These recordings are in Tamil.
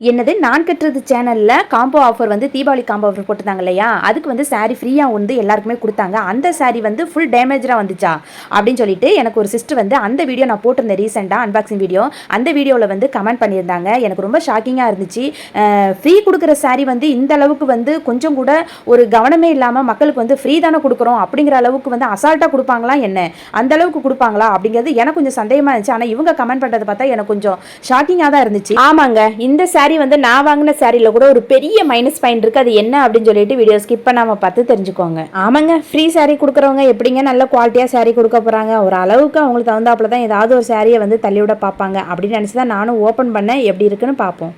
என்னது நான் கட்டுறது சேனலில் காம்போ ஆஃபர் வந்து தீபாவளி காம்போ ஆஃபர் போட்டிருந்தாங்க இல்லையா அதுக்கு வந்து சாரீ ஃப்ரீயாக வந்து எல்லாருக்குமே கொடுத்தாங்க. அந்த சாரீ வந்து ஃபுல் டேமேஜாக வந்துச்சா? அப்படின்னு சொல்லிட்டு எனக்கு ஒரு சிஸ்டர் வந்து அந்த வீடியோ நான் போட்டிருந்தேன் ரீசெண்டாக அன்பாக்சிங் வீடியோ அந்த வீடியோவில் வந்து கமெண்ட் பண்ணியிருந்தாங்க. எனக்கு ரொம்ப ஷாக்கிங்காக இருந்துச்சு. ஃப்ரீ கொடுக்குற சாரீ வந்து இந்த அளவுக்கு வந்து கொஞ்சம் கூட ஒரு கவனமே இல்லாமல் மக்களுக்கு வந்து ஃப்ரீ தானே கொடுக்குறோம் அப்படிங்கிற அளவுக்கு வந்து அசால்ட்டாக கொடுப்பாங்களா என்ன? அந்த அளவுக்கு கொடுப்பாங்களா அப்படிங்கிறது எனக்கு கொஞ்சம் சந்தேகமாக இருந்துச்சு. ஆனால் இவங்க கமெண்ட் பண்ணுறதை பார்த்தா எனக்கு கொஞ்சம் ஷாக்கிங்காக தான் இருந்துச்சு. ஆமாங்க. இந்த சாரீ வந்து நான் வாங்கின சாரியில் கூட ஒரு பெரிய மைனஸ் பாயிண்ட் இருக்குது அது என்ன அப்படின்னு சொல்லிட்டு வீடியோ ஸ்கிப் பண்ணாமல் பார்த்து தெரிஞ்சுக்கோங்க. ஆமாங்க. ஃப்ரீ சாரீ கொடுக்குறவங்க எப்படிங்க நல்ல குவாலிட்டியாக சாரீ கொடுக்க போகிறாங்க ஒரு அளவுக்கு அவங்களுக்கு தகுந்தாப்புல தான் ஏதாவது ஒரு சாரியை வந்து தள்ளிவிட பார்ப்பாங்க. அப்படின்னு நினச்சி தான் நானும் ஓப்பன் பண்ணேன். எப்படி இருக்குன்னு பார்ப்போம்.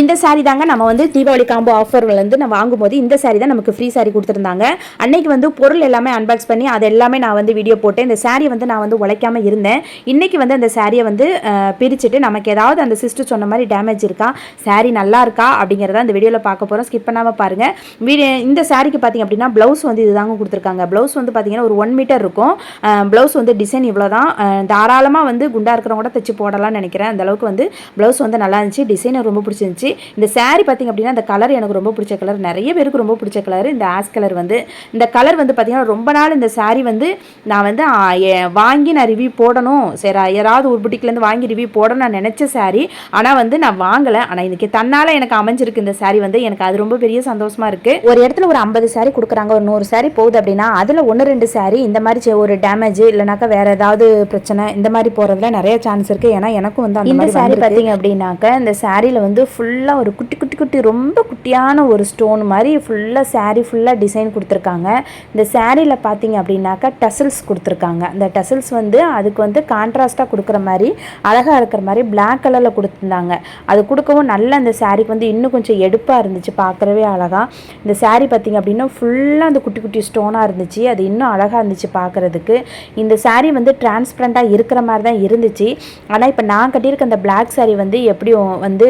இந்த சாரீ தாங்க நம்ம வந்து தீபாவளி காம்போ ஆஃபர்ல நம்ம நான் வாங்கும்போது இந்த சாரீ தான் நமக்கு ஃப்ரீ சாரீ கொடுத்துருந்தாங்க. அன்னைக்கு வந்து பொருள் எல்லாமே அன்பாக்ஸ் பண்ணி அது எல்லாமே நான் வந்து வீடியோ போட்டேன் இந்த saree வந்து நான் வந்து உழைக்காமல் இருந்தேன். இன்னைக்கு வந்து அந்த சாரியை வந்து பிரிச்சுட்டு நமக்கு ஏதாவது அந்த சிஸ்டர் சொன்ன மாதிரி டேமேஜ் இருக்கா சாரீ நல்லா இருக்கா அப்படிங்கிறத இந்த வீடியோவில் பார்க்க போகிறோம் ஸ்கிப் பண்ணாமல் பாருங்கள் வீடியோ இந்த சாரிக்கு பார்த்தீங்க அப்படின்னா ப்ளவுஸ் வந்து இதுதாங்க கொடுத்துருக்காங்க. ப்ளவுஸ் வந்து பார்த்திங்கன்னா ஒரு ஒன் மீட்டர் இருக்கும். ப்ளவுஸ் வந்து டிசைன் இவ்வளோ தான் தாராளமாக வந்து குண்டா இருக்கிறவங்க கூட தைச்சு போடலாம்னு நினைக்கிறேன். அந்த அளவுக்கு வந்து ப்ளவுஸ் வந்து நல்லா இருந்துச்சு. டிசைன் ரொம்ப பிடிச்சிருந்துச்சு இந்த saree பார்த்தீங்க அப்படின்னா இந்த கலர் எனக்கு ரொம்ப பிடிச்ச கலர் நிறைய பேருக்கு ரொம்ப பிடிச்ச கலர் இந்த ஆஸ் கலர் வந்து இந்த கலர் வந்து பார்த்தீங்கன்னா ரொம்ப நாள் இந்த saree வந்து நான் வந்து வாங்கி நான் ரிவ்யூ போடணும். சரி யாராவது ஒரு புட்டிக்லேருந்து வாங்கி ரிவ்யூ போடணும் நான் நினச்ச saree ஆனால் வந்து நான் வாங்கலை. ஆனால் இன்னைக்கு தன்னால் எனக்கு அமைஞ்சிருக்கு இந்த saree வந்து. எனக்கு அது ரொம்ப பெரிய சந்தோஷமா இருக்கு. ஒரு இடத்துல ஒரு ஐம்பது saree கொடுக்குறாங்க. ஒரு நூறு saree போகுது அப்படின்னா அதில் ஒன்று ரெண்டு saree இந்த மாதிரி ஒரு டேமேஜ் இல்லைனாக்கா வேற ஏதாவது பிரச்சனை இந்த மாதிரி போகிறதுல நிறைய சான்ஸ் இருக்கு. ஏன்னா எனக்கும் வந்து அந்த saree பார்த்தீங்க அப்படின்னாக்க இந்த சாரியில் வந்து ஃபுல்லாக ஒரு குட்டி குட்டி குட்டி ரொம்ப குட்டியான ஒரு ஸ்டோன் மாதிரி ஃபுல்லாக சாரீ ஃபுல்லாக டிசைன் கொடுத்துருக்காங்க. இந்த சாரியில் பார்த்தீங்க அப்படின்னாக்கா டசல்ஸ் கொடுத்துருக்காங்க. அந்த டசில்ஸ் வந்து அதுக்கு வந்து கான்ட்ராஸ்ட்டாக கொடுக்குற மாதிரி அழகாக இருக்கிற மாதிரி பிளாக் கலரில் கொடுத்துருந்தாங்க. அது கொடுக்கவும் நல்ல அந்த சாரிக்கு வந்து இன்னும் கொஞ்சம் எடுப்பாக இருந்துச்சு பார்க்குறவே அழகாக இந்த சாரீ பார்த்தீங்க அப்படின்னா ஃபுல்லாக அந்த குட்டி குட்டி ஸ்டோனாக இருந்துச்சு. அது இன்னும் அழகாக இருந்துச்சு பார்க்குறதுக்கு இந்த சாரீ வந்து டிரான்ஸ்பரண்ட்டாக இருக்கிற மாதிரி தான் இருந்துச்சு. ஆனால் இப்போ நான் கட்டியிருக்க அந்த பிளாக் சாரீ வந்து எப்படியும் வந்து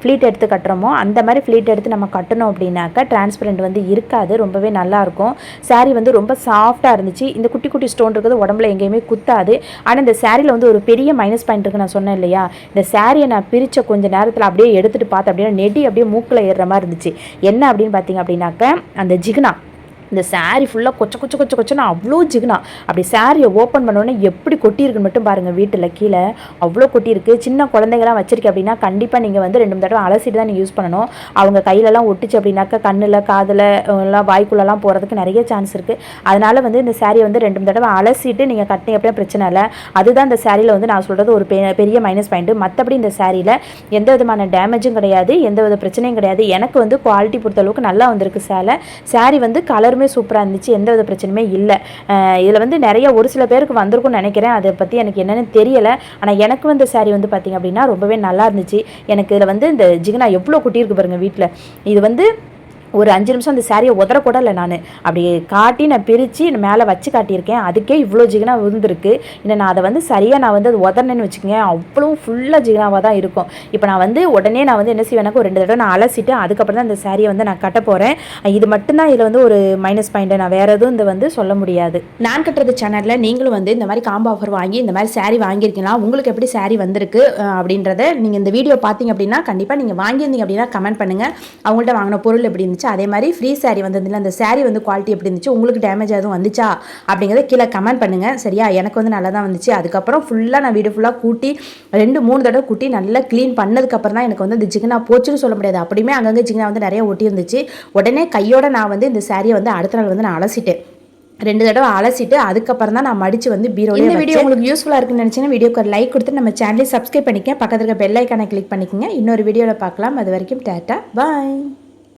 ஃப்ளீட் எடுத்து கட்டுறோமோ அந்த மாதிரி ஃப்ளீட் எடுத்து நம்ம கட்டணும் அப்படின்னாக்கா டிரான்ஸ்பரண்ட் வந்து இருக்காது. ரொம்பவே நல்லாயிருக்கும் இருக்கும். வந்து ரொம்ப சாஃப்டாக இருந்துச்சு. இந்த குட்டி குட்டி ஸ்டோன் இருக்கிறது உடம்புல எங்கேயுமே குத்தாது. ஆனால் இந்த சாரியில் வந்து ஒரு பெரிய மைனஸ் பாயிண்ட் இருக்கு நான் சொன்னேன் இல்லையா? இந்த சாரியை நான் பிரித்த கொஞ்ச நேரத்தில் அப்படியே எடுத்துகிட்டு பார்த்தேன் அப்படின்னா நெடி அப்படியே மூக்கில் ஏறுற மாதிரி இருந்துச்சு. என்ன அப்படின்னு பார்த்தீங்க அப்படின்னாக்க அந்த ஜிகுனா. இந்த சாரீ ஃபுல்லாக கொச்ச கொச்ச கொச்ச கொச்சன்னு அவ்வளோ ஜிகுனா. அப்படி சாரியை ஓப்பன் பண்ணோன்னே எப்படி கொட்டியிருக்குன்னு மட்டும் பாருங்கள் வீட்டில் கீழே. அவ்வளோ கொட்டியிருக்கு. சின்ன குழந்தைங்களாம் வச்சிருக்கேன் அப்படின்னா கண்டிப்பாக நீங்கள் வந்து ரெண்டு மூணு தடவை அலசிட்டு தான் நீங்கள் யூஸ் பண்ணணும். அவங்க கையிலலாம் ஒட்டுச்சு அப்படின்னாக்கா கண்ணில் காதில் எல்லாம் வாய்க்குள்ளெல்லாம் போகிறதுக்கு நிறைய சான்ஸ் இருக்குது அதனால் வந்து இந்த சாரியை வந்து ரெண்டு மூணு தடவை அலசிட்டு நீங்கள் கட்டினீங்க அப்படின்னா பிரச்சனை இல்லை. அதுதான் இந்த சாரியில் வந்து நான் சொல்கிறது ஒரு பெ- பெரிய மைனஸ் பாயிண்ட்டு மற்றபடி இந்த சாரியில் எந்த விதமான டேமேஜும் கிடையாது. எந்த வித பிரச்சனையும் கிடையாது. எனக்கு வந்து குவாலிட்டி பொறுத்தளவுக்கு நல்லா வந்திருக்கு சேலை சாரி வந்து கலருமே சூப்பராக இருந்துச்சு. எந்த வித பிரச்சனையுமே இல்லை. இதில் வந்து நிறைய ஒரு சில பேருக்கு வந்திருக்கும்னு நினைக்கிறேன். அதை பற்றி எனக்கு என்னென்னு தெரியலை. ஆனால் எனக்கு வந்து saree வந்து பார்த்திங்க அப்படின்னா ரொம்பவே நல்லா இருந்துச்சு. எனக்கு இதில் வந்து இந்த ஜிகனா எவ்வளோ குட்டியிருக்கு பாருங்க வீட்டில் இது வந்து ஒரு அஞ்சு நிமிஷம் அந்த சாரியை உதறக்கூட இல்லை நான். அப்படி காட்டி நான் பிரித்து மேலே வச்சு காட்டியிருக்கேன். அதுக்கே இவ்வளோ ஜிகனா விழுந்திருக்கு. இன்னும் நான் அதை வந்து சரியாக நான் வந்து அது உதறனேன்னு வச்சுக்கோங்க. அவ்வளோ ஃபுல்லாக ஜிகினாவாக தான் இருக்கும். இப்போ நான் வந்து உடனே நான் வந்து என்ன செய்வேனாக்க ஒரு ரெண்டு தடவை நான் அலசிட்டு அதுக்கப்புறம் தான் அந்த சாரியை வந்து நான் கட்ட போகிறேன் இது மட்டும்தான் இதில் வந்து ஒரு மைனஸ் பாயிண்ட்டு நான் வேறு எதுவும் இந்த வந்து சொல்ல முடியாது. நான் கட்டுறது சேனலில் நீங்களும் வந்து இந்த மாதிரி காம்போ ஆஃபர் வாங்கி இந்த மாதிரி சாரி வாங்கியிருக்கீங்களா? உங்களுக்கு எப்படி சாரி வந்திருக்கு அப்படின்றத நீங்கள் இந்த வீடியோ பார்த்தீங்க அப்படின்னா கண்டிப்பாக நீங்கள் வாங்கியிருந்தீங்க அப்படின்னா கமெண்ட் பண்ணுங்கள் அவங்கள்ட்ட வாங்கின பொருள் எப்படி இருந்துச்சு. அதே மாதிரி ஃப்ரீ saree வந்ததுல அந்த saree வந்து குவாலிட்டி எப்படி இருந்துச்சு உங்களுக்கு டேமேஜ் எதுவும் வந்துச்சா அப்படிங்கிறத கீழே கமெண்ட் பண்ணுங்கள் சரியா? எனக்கு வந்து நல்லா தான் வந்துச்சு. அதுக்கப்புறம் ஃபுல்லாக நான் வீடு ஃபுல்லாக கூட்டி ரெண்டு மூணு தடவை கூட்டி நல்லா க்ளீன் பண்ணதுக்கப்புறம் தான் எனக்கு வந்து இந்த ஜிகனா போச்சுன்னு சொல்ல முடியாது. அப்படியுமே அங்கங்கே ஜிகனா வந்து நிறைய ஒட்டி இருந்துச்சு உடனே கையோட நான் வந்து இந்த சாரியை வந்து அடுத்த நாள் வந்து நான் அலசிட்டேன். ரெண்டு தடவை அலசிட்டு அதுக்கப்புறம் தான் நான் மடிச்சு வந்து பீரோ இந்த வீடியோ உங்களுக்கு யூஸ்ஃபுல்லாக இருக்குன்னு நினச்சிங்கன்னா வீடியோக்கு ஒரு லைக் கொடுத்து நம்ம சேனலை சப்ஸ்கிரைப் பண்ணிக்க பக்கத்துல இருக்க பெல் ஐக்கானை கிளிக் பண்ணிக்கங்க. இன்னொரு வீடியோவில் பார்க்கலாம். அது வரைக்கும் டேட்டா. பாய்